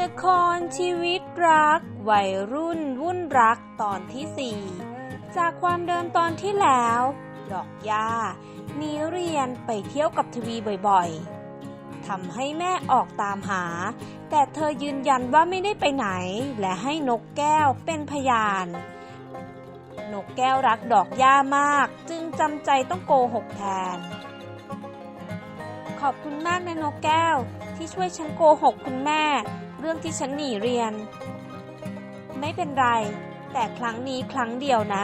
ละครชีวิตรัก วัยรุ่นวุ่นรักตอนที่ 4 จากความเดิมตอนที่แล้ว ดอกหญ้าหนีเรียนไปเที่ยวกับทวีบ่อยๆทำให้แม่ออกตามหา แต่เธอยืนยันว่าไม่ได้ไปไหน และให้นกแก้วเป็นพยาน นกแก้วรักดอกหญ้ามาก จึงจำใจต้องโกหกแทน ขอบคุณมากนะนกแก้วที่ช่วยฉันโกหกคุณแม่ เรื่องที่ฉันหนีเรียน ไม่เป็นไร แต่ครั้งนี้ครั้งเดียวนะ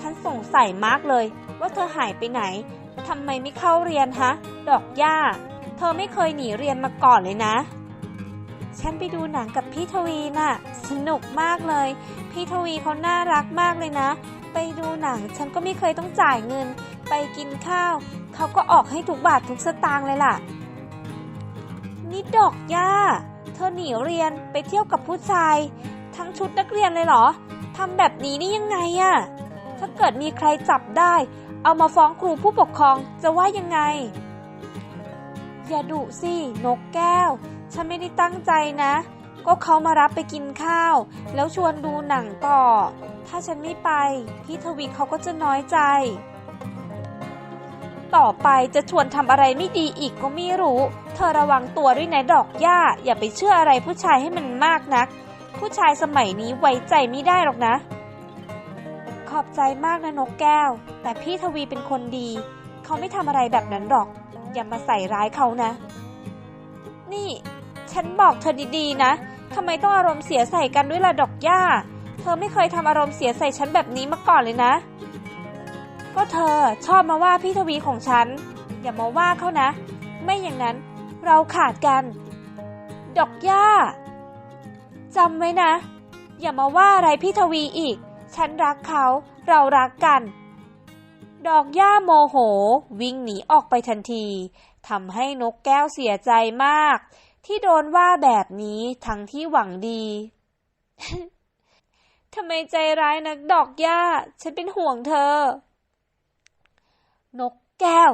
ฉันสงสัยมากเลย ว่าเธอหายไปไหนทำไมไม่เข้าเรียนฮะ ดอกหญ้า เธอไม่เคยหนีเรียนมาก่อนเลยนะ ฉันไปดูหนังกับพี่ทวีน่ะ สนุกมากเลย พี่ทวีเขาน่ารักมากเลยนะ ไปดูหนังฉันก็ไม่เคยต้องจ่ายเงิน ไปกินข้าว เขาก็ออกให้ทุกบาททุกสตางค์เลยล่ะ นี่ดอกหญ้า อหนีเรียนไปเที่ยวกับผู้ชาย ทั้งชุดนักเรียนเลยเหรอทำแบบนี้นี่ยังไงอะถ้าเกิดมีใครจับได้ เอามาฟ้องครูผู้ปกครองจะว่ายังไง อย่าดุสินกแก้ว ฉันไม่ได้ตั้งใจนะ ก็เขามารับไปกินข้าว แล้วชวนดูหนังต่อ ถ้าฉันไม่ไป พี่ทวีเขาก็จะน้อยใจ ต่อไปจะชวนทำอะไรไม่ดีอีกก็ไม่รู้ เธอระวังตัวด้วยนะดอกหญ้าอย่าไปเชื่ออะไรผู้ชายให้มันมากนัก ผู้ชายสมัยนี้ไว้ใจไม่ได้หรอกนะ ขอบใจมากนะนกแก้ว แต่พี่ทวีเป็นคนดี เขาไม่ทำอะไรแบบนั้นหรอก อย่ามาใส่ร้ายเขานะ นี่ ฉันบอกเธอดีๆนะทำไมต้องอารมณ์เสียใส่กันด้วยล่ะดอกหญ้าเธอไม่เคยทำอารมณ์เสียใส่ฉันแบบนี้มาก่อนเลยนะ ก็เธอชอบมาว่าพี่ทวีของฉัน อย่ามาว่าเขานะ ไม่อย่างนั้นเราขาดกัน ดอกหญ้าจำไว้นะ อย่ามาว่าอะไรพี่ทวีอีก ฉันรักเขาเรารักกัน ดอกหญ้าโมโห วิ่งหนีออกไปทันทีทำให้นกแก้วเสียใจมาก ที่โดนว่าแบบนี้ทั้งที่หวังดีทำไมใจร้ายนักดอกหญ้าฉันเป็นห่วงเธอ นกแก้ว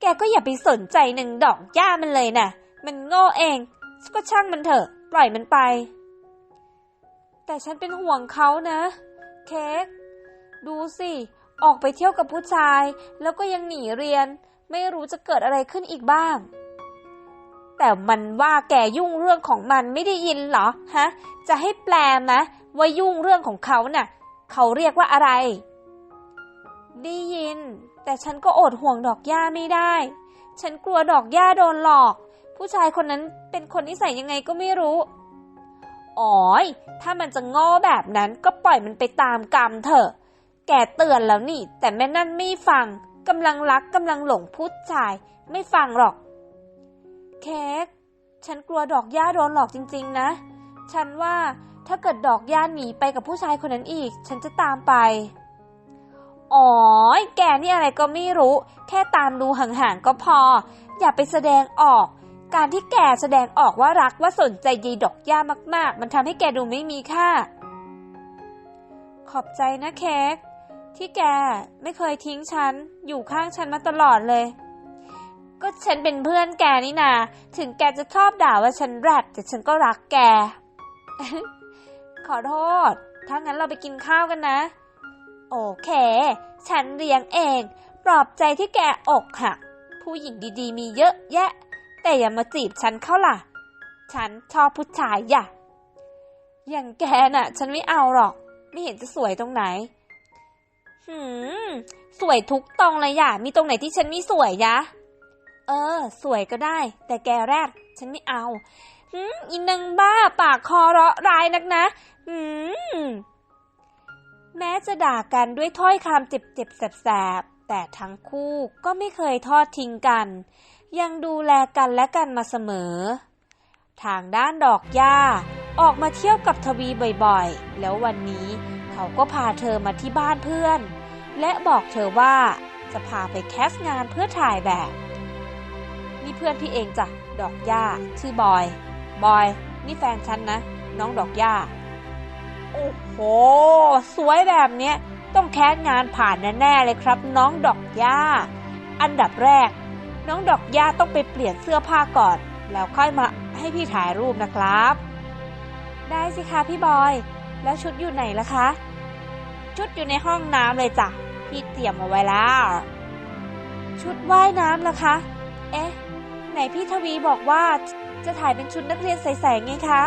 แกก็อย่าไปสนใจหนึ่งดอกหญ้ามันเลยนะมันโง่เอง ก็ช่างมันเถอะ ปล่อยมันไป แต่ฉันเป็นห่วงเขานะ เค้ก ดูสิ ออกไปเที่ยวกับผู้ชาย แล้วก็ยังหนีเรียน ไม่รู้จะเกิดอะไรขึ้นอีกบ้างแต่มันว่าแกยุ่งเรื่องของมันไม่ได้ยินเหรอฮะ จะให้แปลมะว่ายุ่งเรื่องของเขาน่ะ เขาเรียกว่าอะไร ได้ยิน แต่ฉันก็อดห่วงดอกหญ้าไม่ได้ ฉันกลัวดอกหญ้าโดนหลอก ผู้ชายคนนั้นเป็นคนนิสัยยังไงก็ไม่รู้อ๋อยถ้ามันจะโง่แบบนั้นก็ปล่อยมันไปตามกรรมเถอะ แกเตือนแล้วนี่ แต่แม่นั่นไม่ฟังกำลังรักกำลังหลงผู้ชาย ไม่ฟังหรอก เค้ก ฉันกลัวดอกหญ้าโดนหลอกจริง ๆ นะ ฉันว่าถ้าเกิดดอกหญ้าหนีไปกับผู้ชายคนนั้นอีก ฉันจะตามไป อ๋อแกนี่อะไรก็ไม่รู้ แค่ตามดูห่างๆก็พอ อย่าไปแสดงออก การที่แกแสดงออกว่ารักว่าสนใจยายดอกหญ้ามากๆ มันทำให้แกดูไม่มีค่า ขอบใจนะเค้กที่แกไม่เคยทิ้งฉัน อยู่ข้างฉันมาตลอดเลย ก็ฉันเป็นเพื่อนแกนี่นา ถึงแกจะชอบด่าว่าฉันแรดแต่ฉันก็รักแก ขอโทษ ถ้างั้นเราไปกินข้าวกันนะ โอเค ฉันเลี้ยงเอง ปลอบใจที่แกอกหัก ผู้หญิงดีๆ มีเยอะแยะ แต่อย่ามาจีบฉันเข้าล่ะ ฉันชอบผู้ชายอย่ะอย่างแกน่ะ ฉันไม่เอาหรอก ไม่เห็นจะสวยตรงไหน หืม สวยทุกตรงเลยอย่ะมีตรงไหนที่ฉันไม่สวยยะ เออ สวยก็ได้ แต่แกแรดฉันไม่เอา หืมอินังบ้าปากคอเราะร้ายนักนะ หืม แม้จะด่ากันด้วยถ้อยคำเจ็บๆแสบๆแต่ทั้งคู่ก็ไม่เคยทอดทิ้งกัน ยังดูแลกันและกันมาเสมอ ทางด้านดอกหญ้าออกมาเที่ยวกับทวีบ่อยๆ แล้ววันนี้เขาก็พาเธอมาที่บ้านเพื่อน และบอกเธอว่าจะพาไปแคสงานเพื่อถ่ายแบบ นี่เพื่อนพี่เองจ้ะดอกหญ้าชื่อบอย บอย นี่แฟนฉันนะ น้องดอกหญ้า โอ้โห สวยแบบเนี้ยต้องแคสงานผ่านแน่ๆเลยครับ น้องดอกหญ้า อันดับแรก น้องดอกหญ้าต้องไปเปลี่ยนเสื้อผ้าก่อน แล้วค่อยมาให้พี่ถ่ายรูปนะครับ ได้สิคะพี่บอย แล้วชุดอยู่ไหนล่ะคะ ชุดอยู่ในห้องน้ำเลยจ้ะ พี่เตรียมเอาไว้แล้ว ชุดว่ายน้ำล่ะคะ เอ๊ะ ไหนพี่ทวีบอกว่าจะถ่ายเป็นชุดนักเรียนใสๆไงคะ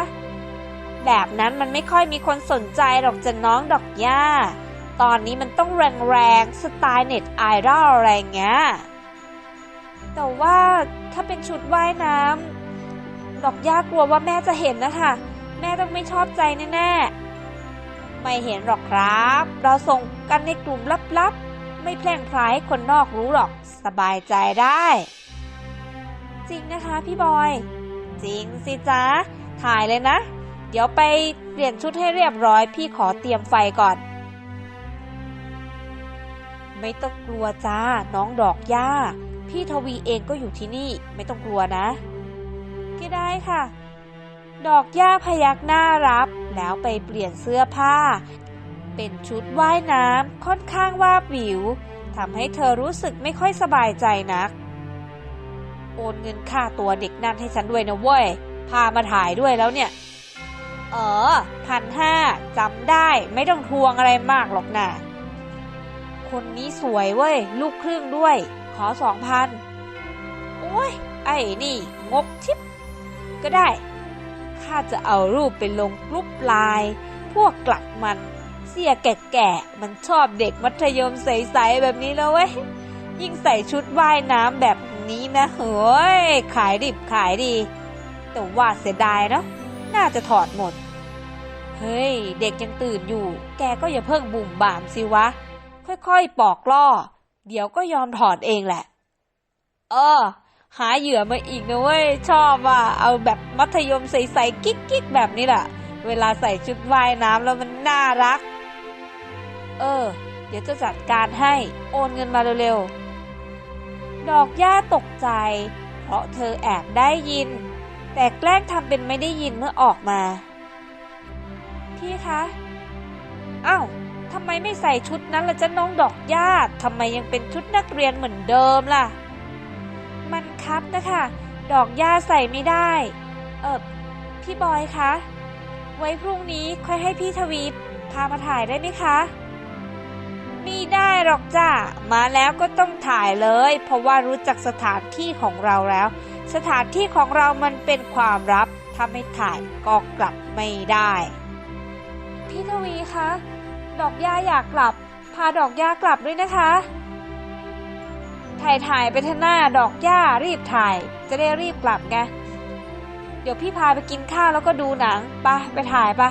แบบนั้นมันไม่ค่อยมีคนสนใจหรอกจะน้องดอกหญ้าตอนนี้มันต้องแรงๆ สไตล์เน็ตไอดอลอะไรเงี้ย แต่ว่าถ้าเป็นชุดว่ายน้ำดอกหญ้ากลัวว่าแม่จะเห็นนะคะ แม่ต้องไม่ชอบใจแน่ๆ ไม่เห็นหรอกครับ เราส่งกันในกลุ่มลับๆ ไม่แพร่งพรายให้คนนอกรู้หรอก สบายใจได้ จริงนะคะพี่บอย จริงสิจ๊ะถ่ายเลยนะ เดี๋ยวไปเปลี่ยนชุดให้เรียบร้อย พี่ขอเตรียมไฟก่อน ไม่ต้องกลัวจ้า น้องดอกหญ้า พี่ทวีเองก็อยู่ที่นี่ ไม่ต้องกลัวนะ ก็ได้ค่ะ ดอกหญ้าพยักหน้ารับ แล้วไปเปลี่ยนเสื้อผ้า เป็นชุดว่ายน้ำค่อนข้างวาบหวิวทำให้เธอรู้สึกไม่ค่อยสบายใจนัก โอนเงินค่าตัวเด็กนั่นให้ฉันด้วยนะเว้ย พามาถ่ายด้วยแล้วเนี่ย เออพันห้าจำได้ไม่ต้องทวงอะไรมากหรอกนะคนนี้สวยเว้ย ลูกครึ่งด้วย ขอสองพันโอ้ย ไอ้นี่ งกทิป ก็ได้ ข้าจะเอารูปไปลงกรุ๊ปไลน์พวกกลักมัน เสียแก่ๆ มันชอบเด็กมัธยมใส ๆ แบบนี้แล้วเว้ย ยิ่งใส่ชุดว่ายน้ำแบบนี้นะเฮ้ย ขายดิบขายดี แต่ว่าเสียดายเนาะน่าจะถอดหมด เฮ้ย เด็กยังตื่นอยู่ แกก็อย่าเพิ่งบุ่มบามสิวะ ค่อยๆ ปอกล่อ เดี๋ยวก็ยอมถอดเองแหละ เออ หาเหยื่อมาอีกนะเว้ย ชอบว่าเอาแบบมัธยมใสๆกิ๊กๆ แบบนี้แหละ เวลาใส่ชุดว่ายน้ำแล้วมันน่ารัก เออ เดี๋ยวจะจัดการให้ โอนเงินมาเร็วๆ ดอกหญ้าตกใจ เพราะเธอแอบได้ยิน แต่แกล้งทำเป็นไม่ได้ยินเมื่อออกมา คะอ้าวทำไมไม่ใส่ชุดนั้นล่ะจ๊ะน้องดอกหญ้าทำไมยังเป็นชุดนักเรียนเหมือนเดิมล่ะ มันคับนะคะ ดอกหญ้าใส่ไม่ได้ เออพี่บอยคะ ไว้พรุ่งนี้ค่อยให้พี่ทวีพามาถ่ายได้ไหมคะมีได้หรอกจ้ามาแล้วก็ต้องถ่ายเลย เพราะว่ารู้จักสถานที่ของเราแล้ว สถานที่ของเรามันเป็นความลับถ้าไม่ถ่ายก็กลับไม่ได้ พี่ทวีคะ ดอกหญ้าอยากกลับ พาดอกหญ้ากลับด้วยนะคะ ถ่ายถ่ายไปเถอะหน้าดอกหญ้ารีบถ่าย จะได้รีบกลับไง เดี๋ยวพี่พาไปกินข้าวแล้วก็ดูหนังปะไปถ่ายปะ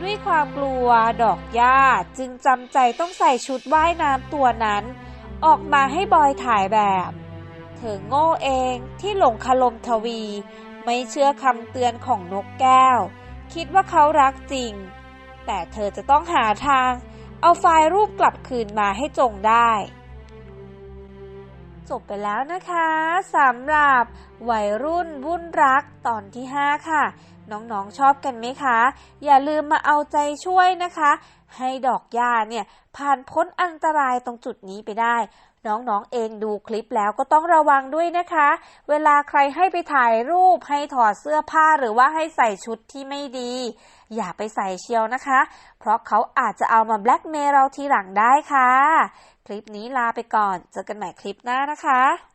ด้วยความกลัวดอกหญ้าจึงจำใจต้องใส่ชุดว่ายน้ำตัวนั้น ออกมาให้บอยถ่ายแบบ เธอโง่เองที่หลงคารมทวี ไม่เชื่อคำเตือนของนกแก้ว คิดว่าเขารักจริง แต่เธอจะต้องหาทาง เอาไฟล์รูปกลับคืนมาให้จงได้ จบไปแล้วนะคะสำหรับวัยรุ่นวุ่นรักตอนที่ 5 ค่ะ น้องๆชอบกันไหมคะ อย่าลืมมาเอาใจช่วยนะคะ ให้ดอกหญ้าเนี่ยผ่านพ้นอันตรายตรงจุดนี้ไปได้ น้องๆเองดูคลิปแล้วก็ต้องระวังด้วยนะคะ เวลาใครให้ไปถ่ายรูปให้ถอดเสื้อผ้าหรือว่าให้ใส่ชุดที่ไม่ดี อย่าไปใส่เชียวนะคะ เพราะเขาอาจจะเอามาแบล็กเมย์เราทีหลังได้ค่ะ คลิปนี้ลาไปก่อน เจอกันใหม่คลิปหน้านะคะ